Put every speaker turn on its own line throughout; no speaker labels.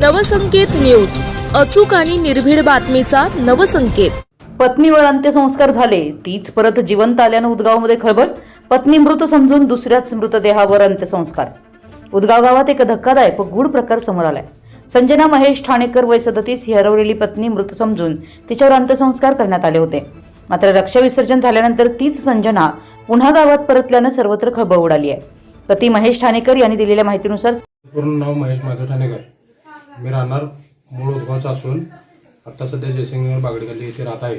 Navsanket news अचूक आणि निर्भीड बातमीचा नवसंकेत.
पत्नीवर अंत्यसंस्कार झाले तीच परत जिवंत आल्यानं उदगावमध्ये खळबळ पत्नी मृत समजून दुसऱ्याच मृतदेहावर अंत्यसंस्कार. उदगाव गावात एक धक्कादायक व गूढ प्रकार समोर आलाय. संजना महेश ठाणेकर वय सदतीस ही हरवलेली पत्नी मृत समजून तिच्यावर अंत्यसंस्कार करण्यात आले होते. मात्र रक्षविसर्जन झाल्यानंतर तीच संजना पुन्हा गावात परतल्यानं सर्वत्र खळबळ उडाली आहे. पती महेश ठाणेकर यांनी दिलेल्या माहितीनुसार
पूर्ण नाव महेश माधव ठाणेकर. मी राहणार मूळ उद्गावचा असून आत्ता सध्या जयसिंगनगर बागडेगल्ली येथे राहत आहे.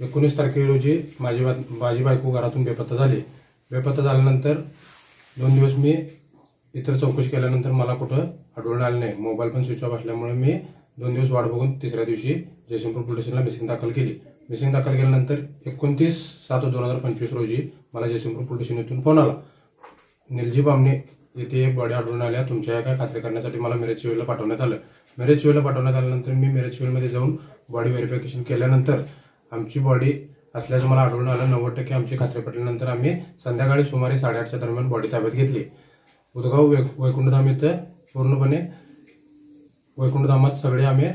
एकोणीस तारखे रोजी माझी बा माझी बायको घरातून बेपत्ता झाली. बेपत्ता झाल्यानंतर दोन दिवस मी इतर चौकशी केल्यानंतर मला कुठं आढळून आलं नाही. मोबाईल पण स्विच ऑफ असल्यामुळे मी दोन दिवस वाट बघून तिसऱ्या दिवशी जयसिंगपूर पोलीस स्टेशनला मिसिंग दाखल केली. मिसिंग दाखल केल्यानंतर एकोणतीस सात दोन हजार पंचवीस रोजी मला जयसिंगपूर पोलीस स्टेशन येथून फोन आला. निलजी बामणे येथे एक बॉडी आढळून आल्या तुमच्या काय खात्री करण्यासाठी मला मिरज सिव्हिलला पाठवण्यात आलं. मेरेज सिव्हिलला पाठवण्यात आल्यानंतर मी मेरेज शिवेलमध्ये जाऊन बॉडी व्हेरिफिकेशन केल्यानंतर आमची बॉडी असल्याचं मला आढळून आलं. नव्वद टक्के आमची खात्री पटल्यानंतर आम्ही संध्याकाळी सुमारे साडेआठच्या दरम्यान बॉडी ताब्यात घेतली. उदगाव वै वैकुंठधाम इथं पूर्णपणे वैकुंठधामात सगळे आम्ही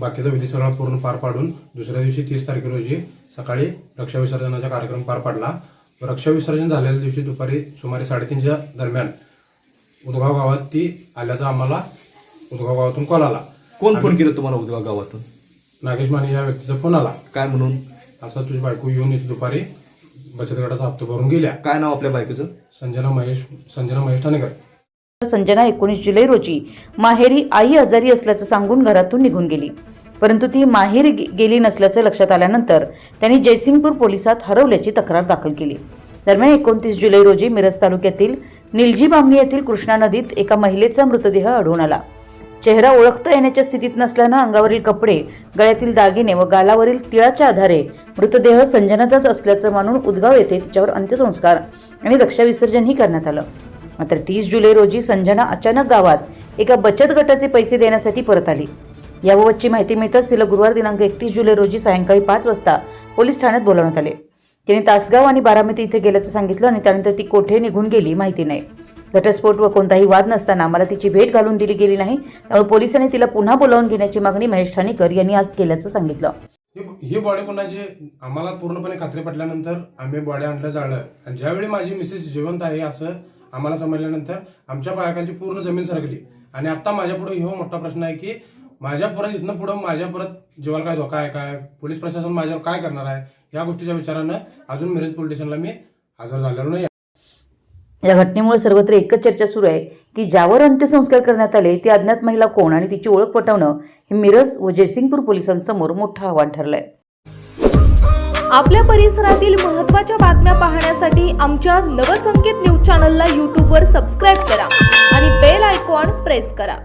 बाकीचा विधी सगळा पूर्ण पार पाडून दुसऱ्या दिवशी तीस तारखे रोजी सकाळी रक्षाविसर्जनाचा कार्यक्रम पार पाडला. रक्षाविसर्जन झालेल्या दिवशी दुपारी सुमारे साडेतीनच्या दरम्यान उदगाव गावात ती आल्याचा आम्हाला उदगाव गावातून कॉल आला.
कोण फोन केलं तुम्हाला उदगाव गावातून?
नागेश माने या व्यक्तीचा फोन आला.
काय म्हणून?
असा तुझी बायको येऊन इथे दुपारी बचत गटाचा हप्ता भरून गेल्या.
काय नाव आपल्या बायकोचं?
संजना महेश संजना महेश ठाणेकर.
संजना एकोणीस जुलै रोजी माहेरी आई आजारी असल्याचं सांगून घरातून निघून गेली. परंतु ती माहेर गेली नसल्याचं लक्षात आल्यानंतर त्यांनी जयसिंगपूर पोलिसात हरवल्याची तक्रार दाखल केली. दरम्यान एकोणतीस जुलै रोजी मिरज तालुक्यातील निलजी बामणी येथील कृष्णा नदीत एका महिलेचा मृतदेह आढळून आला. चेहरा ओळखता येण्याच्या स्थितीत नसल्यानं अंगावरील कपडे गळ्यातील दागिने व गालावरील तिळाच्या आधारे मृतदेह संजनाचाच असल्याचं मानून उदगाव येथे तिच्यावर अंत्यसंस्कार आणि रक्षाविसर्जनही करण्यात आलं. मात्र तीस जुलै रोजी संजना अचानक गावात एका बचत गटाचे पैसे देण्यासाठी परत आली. याबाबतची माहिती मिळताच तिला गुरुवार दिनांक एकतीस जुलै रोजी सायंकाळी पाच वाजता पोलीस ठाण्यात बोलावण्यात आले. तिने तासगाव आणि बारामती इथे गेल्याचं सांगितलं आणि त्यानंतर ती कोठे निघून गेली माहिती नाही. घटस्फोट व कोणताही वाद नसताना मला तिची भेट घालून दिली गेली नाही त्यामुळे पोलिसांनी तिला पुन्हा बोलावून घेण्याची मागणी महेश ठाणेकर यांनी आज केल्याचं सांगितलं.
ही- ही बॉडी कोणाची? आम्हाला पूर्णपणे खात्री पटल्यानंतर आम्ही बॉडी आणलं जाळलं. आणि ज्यावेळी माझी मिसेस जिवंत आहे असं आम्हाला समजल्यानंतर आमच्या पायाखालची पूर्ण जमीन सरकली. आणि आता माझ्या पुढे हो मोठा प्रश्न आहे की माझ्या परत इथनं पुढं माझ्या परत जीवाला काय धोका आहे काय? पोलीस प्रशासन माझ्यावर काय करणार आहे? या गोष्टीच्या विचारानं अजून मिरज पोलीस स्टेशनला मी हजर झालेलो नाही
या घटनेमुळे सर्वत्र एकच चर्चा सुरू आहे की ज्यावर अंत्यसंस्कार करण्यात आले ती अज्ञात महिला कोण आणि तिची ओळख पटवणं हे मिरज व जयसिंगपूर पोलिसांसमोर मोठं आव्हान ठरलंय.
आपल्या परिसरातील महत्त्वाच्या बातम्या पाहण्यासाठी आमच्या नवसंकेत न्यूज चॅनलला यूट्यूबवर सबस्क्राईब करा आणि बेल आयकॉन प्रेस करा.